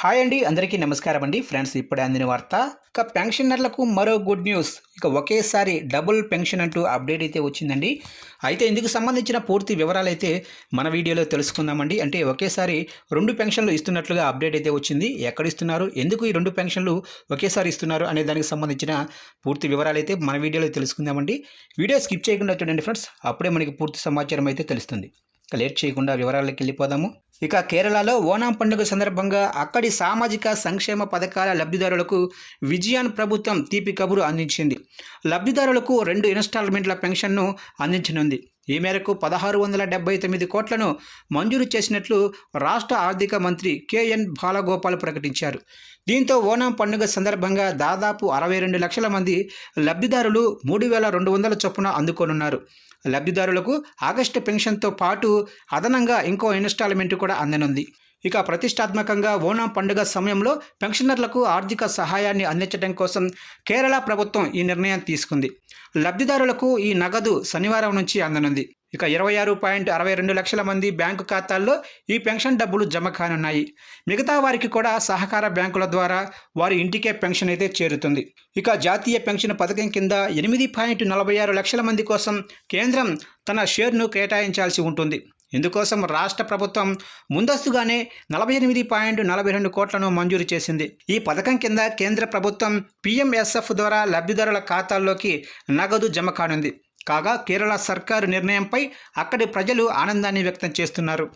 Hi అండి అందరికీ నమస్కారం అండి. ఫ్రెండ్స్ ఇప్పుడే అందిన వార్త ఇక పెన్షనర్లకు మరో గుడ్ న్యూస్. ఇక ఒకేసారి డబుల్ పెన్షన్ అంటూ అప్డేట్ అయితే వచ్చిందండి. అయితే ఇందుకు సంబంధించిన పూర్తి వివరాలు అయితే మన వీడియోలో తెలుసుకుందామండి. అంటే ఒకేసారి రెండు పెన్షన్లు ఇస్తున్నట్లుగా అప్డేట్ అయితే వచ్చింది. ఎక్కడ ఇస్తున్నారు? ఎందుకు ఈ రెండు పెన్షన్లు ఒకేసారి ఇస్తున్నారు? అనే దానికి సంబంధించిన పూర్తి వివరాలు అయితే మన వీడియోలో తెలుసుకుందామండి. వీడియో స్కిప్ చేయకుండా చూడండి ఫ్రెండ్స్. అప్పుడే మనకి పూర్తి సమాచారం అయితే తెలుస్తుంది. లేట్ చేయకుండా వివరాలకి వెళ్ళిపోదాము. ఇక కేరళలో ఓనాం పండుగ సందర్భంగా అక్కడి సామాజిక సంక్షేమ పథకాల లబ్ధిదారులకు విజయాన్ ప్రభుత్వం తీపి కబురు అందించింది. లబ్ధిదారులకు రెండు ఇన్స్టాల్మెంట్ల పెన్షన్ను అందించనుంది. ఈ మేరకు పదహారు వందల డెబ్బై తొమ్మిది కోట్లను మంజూరు చేసినట్లు రాష్ట్ర ఆర్థిక మంత్రి కెఎన్ బాలగోపాల్ ప్రకటించారు. దీంతో ఓణం పండుగ సందర్భంగా దాదాపు అరవై రెండు లక్షల మంది లబ్ధిదారులు మూడు వేల రెండు వందల చొప్పున అందుకోనున్నారు. లబ్ధిదారులకు ఆగస్టు పెన్షన్తో పాటు అదనంగా ఇంకో ఇన్స్టాల్మెంట్ కూడా అందనుంది. ఇక ప్రతిష్టాత్మకంగా ఓణం పండుగ సమయంలో పెన్షనర్లకు ఆర్థిక సహాయాన్ని అందించడం కోసం కేరళ ప్రభుత్వం ఈ నిర్ణయం తీసుకుంది. లబ్ధిదారులకు ఈ నగదు శనివారం నుంచి అందనుంది. ఇక ఇరవై ఆరు పాయింట్ అరవై రెండు లక్షల మంది బ్యాంకు ఖాతాల్లో ఈ పెన్షన్ డబ్బులు జమ కానున్నాయి. మిగతా వారికి కూడా సహకార బ్యాంకుల ద్వారా వారి ఇంటికే పెన్షన్ అయితే చేరుతుంది. ఇక జాతీయ పెన్షన్ పథకం కింద ఎనిమిది పాయింట్ నలభై ఆరు లక్షల మంది కోసం కేంద్రం తన షేర్ను కేటాయించాల్సి ఉంటుంది. ఇందుకోసం రాష్ట్ర ప్రభుత్వం ముందస్తుగానే నలభై ఎనిమిది పాయింట్ నలభై రెండు కోట్లను మంజూరు చేసింది. ఈ పథకం కింద కేంద్ర ప్రభుత్వం పీఎంఎస్ఎఫ్ ద్వారా లబ్ధిదారుల ఖాతాల్లోకి నగదు జమ కానుంది. కాగా కేరళ సర్కారు నిర్ణయంపై అక్కడి ప్రజలు ఆనందాన్ని వ్యక్తం చేస్తున్నారు.